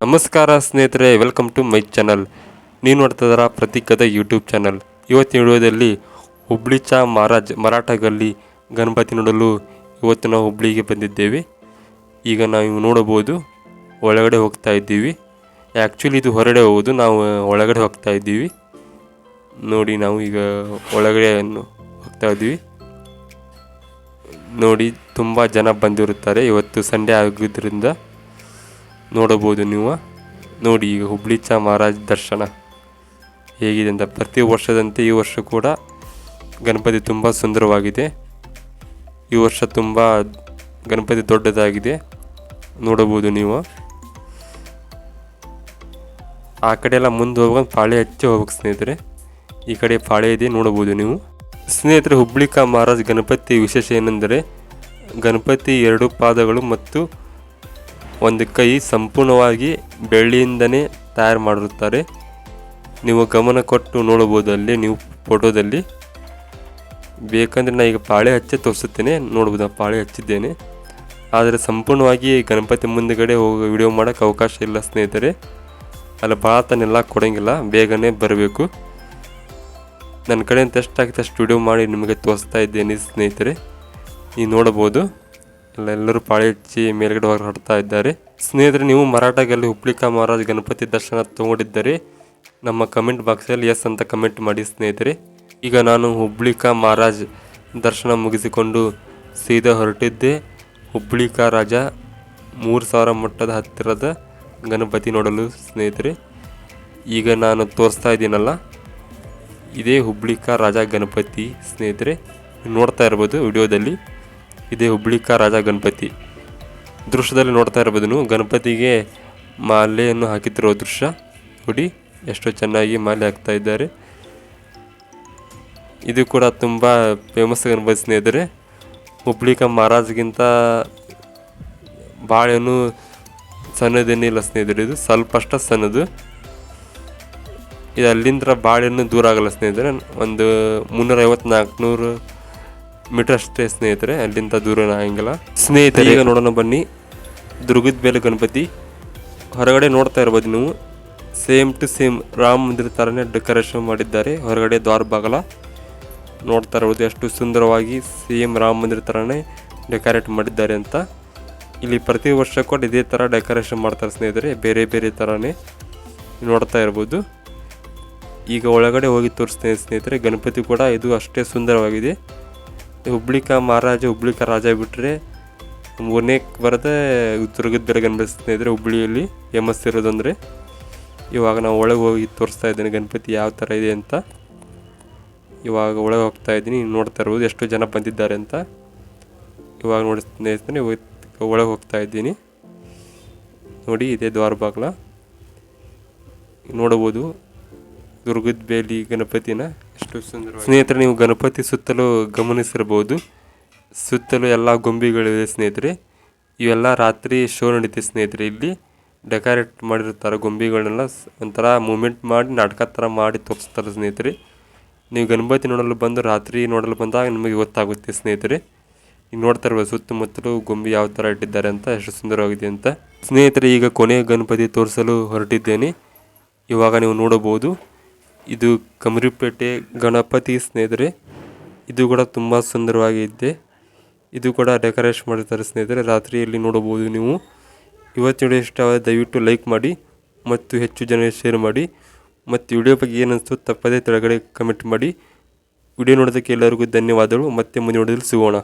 ನಮಸ್ಕಾರ ಸ್ನೇಹಿತರೆ welcome to my channel ನೀವು ಇದ್ದಾರ ಪ್ರತೀಕದ ಯೂಟ್ಯೂಬ್ ಚಾನಲ್ ಇವತ್ತಿನ ವಿಡಿಯೋದಲ್ಲಿ ಹುಬ್ಳಿ ಚಾ ಮಹಾರಾಜ್ ಮರಾಠಗಲ್ಲಿ ಗಣಪತಿ ನೋಡಲು ಇವತ್ತು ನಾವು ಹುಬ್ಳಿಗೆ ಬಂದಿದ್ದೇವೆ. ಈಗ ನಾವು ನೋಡಬಹುದು, ಒಳಗಡೆ ಹೋಗ್ತಾ ಇದ್ದೀವಿ. ಆ್ಯಕ್ಚುಲಿ ಇದು ಹೊರಗಡೆ ಹೋಗೋದು, ನಾವು ಒಳಗಡೆ ಹೋಗ್ತಾ ಇದ್ದೀವಿ. ನೋಡಿ ನಾವು ಈಗ ಒಳಗಡೆ ಹೋಗ್ತಾ ಇದ್ದೀವಿ. ನೋಡಿ, ತುಂಬ ಜನ ಬಂದಿರುತ್ತಾರೆ. ಇವತ್ತು ಸಂಡೇ ಆಗಿದ್ದರಿಂದ ನೋಡಬಹುದು ನೀವು. ನೋಡಿ, ಈಗ ಹುಬ್ಳಿ ಚಾ ಮಹಾರಾಜ್ ದರ್ಶನ ಹೇಗಿದೆ ಅಂತ. ಪ್ರತಿ ವರ್ಷದಂತೆ ಈ ವರ್ಷ ಕೂಡ ಗಣಪತಿ ತುಂಬ ಸುಂದರವಾಗಿದೆ. ಈ ವರ್ಷ ತುಂಬ ಗಣಪತಿ ದೊಡ್ಡದಾಗಿದೆ. ನೋಡಬಹುದು ನೀವು. ಆ ಕಡೆ ಎಲ್ಲ ಮುಂದೆ ಹೋಗಿ ಪಾಳೆ ಹಚ್ಚಿ ಹೋಗ್ಬೇಕು ಸ್ನೇಹಿತರೆ. ಈ ಕಡೆ ಪಾಳೆ ಇದೆ, ನೋಡಬಹುದು ನೀವು. ಸ್ನೇಹಿತರೆ ಹುಬ್ಳಿಕಾ ಮಹಾರಾಜ್ ಗಣಪತಿ ವಿಶೇಷ ಏನೆಂದರೆ ಗಣಪತಿ ಎರಡು ಪಾದಗಳು ಮತ್ತು ಒಂದು ಕೈ ಸಂಪೂರ್ಣವಾಗಿ ಬೆಳ್ಳಿಯಿಂದನೇ ತಯಾರು ಮಾಡಿರುತ್ತಾರೆ. ನೀವು ಗಮನ ಕೊಟ್ಟು ನೋಡಬಹುದು ಅಲ್ಲಿ, ನೀವು ಫೋಟೋದಲ್ಲಿ. ಬೇಕಂದರೆ ನಾನು ಈಗ ಪಾಳೆ ಹಚ್ಚಿ ತೋರಿಸುತ್ತೇನೆ ನೋಡ್ಬೋದು ಪಾಳೆ ಹಚ್ಚಿದ್ದೇನೆ. ಆದರೆ ಸಂಪೂರ್ಣವಾಗಿ ಗಣಪತಿ ಮುಂದುಗಡೆ ಹೋಗಿ ವಿಡಿಯೋ ಮಾಡೋಕ್ಕೆ ಅವಕಾಶ ಇಲ್ಲ ಸ್ನೇಹಿತರೆ. ಅಲ್ಲಿ ಭಾಳ ತನೆಲ್ಲ ಕೊಡೋಂಗಿಲ್ಲ, ಬೇಗನೆ ಬರಬೇಕು. ನನ್ನ ಕಡೆಯಿಂದ ಎಷ್ಟಾಗುತ್ತೆ ಅಷ್ಟು ವಿಡಿಯೋ ಮಾಡಿ ನಿಮಗೆ ತೋರಿಸ್ತಾ ಇದ್ದೇನೆ ಸ್ನೇಹಿತರೆ. ನೀವು ನೋಡಬಹುದು. ಎಲ್ಲ ಎಲ್ಲರೂ ಪಾಳಿ ಹಚ್ಚಿ ಮೇಲ್ಗಡೆ ಹೊರ ಹೊರಡ್ತಾ ಇದ್ದಾರೆ. ಸ್ನೇಹಿತರೆ, ನೀವು ಮರಾಠಗಲ್ಲಿ ಹುಬ್ಳಿಕಾ ಮಹಾರಾಜ್ ಗಣಪತಿ ದರ್ಶನ ತಗೊಂಡಿದ್ದರೆ. ನಮ್ಮ ಕಮೆಂಟ್ ಬಾಕ್ಸಲ್ಲಿ ಎಸ್ ಅಂತ ಕಮೆಂಟ್ ಮಾಡಿ ಸ್ನೇಹಿತರೆ. ಈಗ ನಾನು ಹುಬ್ಳಿಕಾ ಮಹಾರಾಜ್ ದರ್ಶನ ಮುಗಿಸಿಕೊಂಡು ಸೀದಾ ಹೊರಟಿದ್ದೆ. ಹುಬ್ಳಿಕಾ ರಾಜ ಮೂರು ಸಾವಿರ ಮಟ್ಟದ ಹತ್ತಿರದ ಗಣಪತಿ ನೋಡಲು ಸ್ನೇಹಿತರೆ. ಈಗ ನಾನು ತೋರಿಸ್ತಾ ಇದ್ದೀನಲ್ಲ, ಇದೇ ಹುಬ್ಳಿಕಾ ರಾಜ ಗಣಪತಿ ಸ್ನೇಹಿತರೆ. ನೋಡ್ತಾ ಇರ್ಬೋದು ವಿಡಿಯೋದಲ್ಲಿ. ಇದೇ ಹುಬ್ಳಿಕ ರಾಜ ಗಣಪತಿ. ದೃಶ್ಯದಲ್ಲಿ ನೋಡ್ತಾ ಇರ್ಬೋದು ಗಣಪತಿಗೆ ಮಾಲೆಯನ್ನು ಹಾಕಿತ್ತಿರೋ ದೃಶ್ಯ. ನೋಡಿ, ಎಷ್ಟು ಚೆನ್ನಾಗಿ ಮಾಲೆ ಹಾಕ್ತಾ ಇದ್ದಾರೆ. ಇದು ಕೂಡ ತುಂಬ ಫೇಮಸ್ ಗಣಪತಿ ಸ್ನೇಹಿತರೆ. ಹುಬ್ಳಿಕ ಮಹಾರಾಜ್ಗಿಂತ ಬಾಳೆನು ಸಣ್ಣದೇನಿಲ್ಲ ಸ್ನೇಹಿತರೆ ಇದು ಸ್ವಲ್ಪ ಅಷ್ಟ ಸಣ್ಣದು. ಇದು ಅಲ್ಲಿಂದ ಬಾಳೆನು ದೂರ ಆಗಲ್ಲ ಸ್ನೇಹಿತರೆ. ಒಂದು ಮುನ್ನೂರೈವತ್ತು ನಾಲ್ಕುನೂರು ಅಷ್ಟೇ ಸ್ನೇಹಿತರೆ ಅಲ್ಲಿಂದ ದೂರ ಆಗಂಗಿಲ್ಲ ಸ್ನೇಹಿತರೆ ಈಗ ನೋಡೋಣ ಬನ್ನಿ. ದುರ್ಗದ ಬೇಲೆ ಗಣಪತಿ. ಹೊರಗಡೆ ನೋಡ್ತಾ ಇರ್ಬೋದು ನೀವು. ಸೇಮ್ ಟು ಸೇಮ್ ರಾಮ ಮಂದಿರ ಥರನೇ ಡೆಕೋರೇಷನ್ ಮಾಡಿದ್ದಾರೆ. ಹೊರಗಡೆ ದ್ವಾರ ಬಾಗಲ. ನೋಡ್ತಾ ಇರ್ಬೋದು ಎಷ್ಟು ಸುಂದರವಾಗಿ ಸೇಮ್ ರಾಮ ಮಂದಿರ ಥರನೇ ಡೆಕೋರೇಟ್ ಮಾಡಿದ್ದಾರೆ ಅಂತ. ಇಲ್ಲಿ ಪ್ರತಿ ವರ್ಷ ಕೂಡ ಇದೇ ಥರ ಡೆಕೋರೇಷನ್ ಮಾಡ್ತಾರೆ ಸ್ನೇಹಿತರೆ ಬೇರೆ ಬೇರೆ ಥರನೇ ನೋಡ್ತಾ ಇರ್ಬೋದು. ಈಗ ಒಳಗಡೆ ಹೋಗಿ ತೋರಿಸ್ತೇನೆ ಸ್ನೇಹಿತರೆ ಗಣಪತಿ ಕೂಡ ಇದು ಅಷ್ಟೇ ಸುಂದರವಾಗಿದೆ. ಹುಬ್ಳಿಕಾ ಮಹಾರಾಜ, ಹುಬ್ಳಿಕ ರಾಜ ಬಿಟ್ಟರೆ ಮೂರನೇ ಬರದೆ ದುರ್ಗದ ಬೇರೆ ಗಣಪತಿ ಇದ್ರೆ ಹುಬ್ಳಿಯಲ್ಲಿ ಫೇಮಸ್ ಇರೋದಂದರೆ ಇವಾಗ ನಾವು ಒಳಗೆ ಹೋಗಿ ತೋರಿಸ್ತಾ ಇದ್ದೀನಿ ಗಣಪತಿ ಯಾವ ಥರ ಇದೆ ಅಂತ. ಇವಾಗ ಒಳಗೆ ಹೋಗ್ತಾ ಇದ್ದೀನಿ ನೋಡ್ತಾ ಇರ್ಬೋದು ಎಷ್ಟು ಜನ ಬಂದಿದ್ದಾರೆ ಅಂತ. ಇವಾಗ ನೋಡಿ ಸ್ನೇಹಿತರೆ ಒಳಗೆ ಹೋಗ್ತಾ ಇದ್ದೀನಿ. ನೋಡಿ ಇದೇ ದ್ವಾರ ಬಾಗ್ಲ. ನೋಡಬಹುದು ದುರ್ಗದ ಬೇಲಿ ಗಣಪತಿನ. ಸ್ನೇಹಿತರೆ, ನೀವು ಗಣಪತಿ ಸುತ್ತಲೂ ಗಮನಿಸಿರಬಹುದು. ಸುತ್ತಲೂ ಎಲ್ಲ ಗೊಂಬೆಗಳಿವೆ ಸ್ನೇಹಿತರೆ. ಇವೆಲ್ಲ ರಾತ್ರಿ ಶೋ ನಡೀತಿ ಸ್ನೇಹಿತರೆ ಇಲ್ಲಿ. ಡೆಕೋರೇಟ್ ಮಾಡಿರ್ತಾರೆ ಗೊಂಬೆಗಳನ್ನೆಲ್ಲ, ಒಂಥರ ಮೂಮೆಂಟ್ ಮಾಡಿ, ನಾಟಕ ಥರ ಮಾಡಿ ತೋರಿಸ್ತಾರೆ ಸ್ನೇಹಿತರೆ. ನೀವು ಗಣಪತಿ ನೋಡಲು ಬಂದು, ರಾತ್ರಿ ನೋಡಲು ಬಂದಾಗ ನಿಮಗೆ ಗೊತ್ತಾಗುತ್ತೆ ಸ್ನೇಹಿತರೆ. ಈಗ ನೋಡ್ತಾ ಇರ್ಬೋದು ಸುತ್ತಮುತ್ತಲು ಗೊಂಬೆ ಯಾವ ಥರ ಇಟ್ಟಿದ್ದಾರೆ ಅಂತ, ಎಷ್ಟು ಸುಂದರವಾಗಿದೆ ಅಂತ. ಸ್ನೇಹಿತರೆ, ಈಗ ಕೊನೆಯ ಗಣಪತಿ ತೋರಿಸಲು ಹೊರಟಿದ್ದೇನೆ. ಇವಾಗ ನೀವು ನೋಡಬಹುದು. ಇದು ಕಮರಿಪೇಟೆ ಗಣಪತಿ ಸ್ನೇಹಿತರೆ. ಇದು ಕೂಡ ತುಂಬ ಸುಂದರವಾಗಿದೆ ಇದು ಕೂಡ ಡೆಕೋರೇಷನ್ ಮಾಡಿರ್ತಾರೆ ಸ್ನೇಹಿತರೆ. ರಾತ್ರಿಯಲ್ಲಿ ನೋಡಬಹುದು ನೀವು. ಇವತ್ತು ವಿಡಿಯೋ ಇಷ್ಟವಾದ ದಯವಿಟ್ಟು ಲೈಕ್ ಮಾಡಿ ಮತ್ತು ಹೆಚ್ಚು ಜನರಿಗೆ ಶೇರ್ ಮಾಡಿ ಮತ್ತು ವಿಡಿಯೋ ಬಗ್ಗೆ ಏನಿಸ್ತು ತಪ್ಪದೇ ಕೆಳಗಡೆ ಕಮೆಂಟ್ ಮಾಡಿ. ವಿಡಿಯೋ ನೋಡೋದಕ್ಕೆ ಎಲ್ಲರಿಗೂ ಧನ್ಯವಾದಗಳು. ಮತ್ತೆ ಮುಂದೆ ನೋಡಿದ್ರೆ ಸಿಗೋಣ.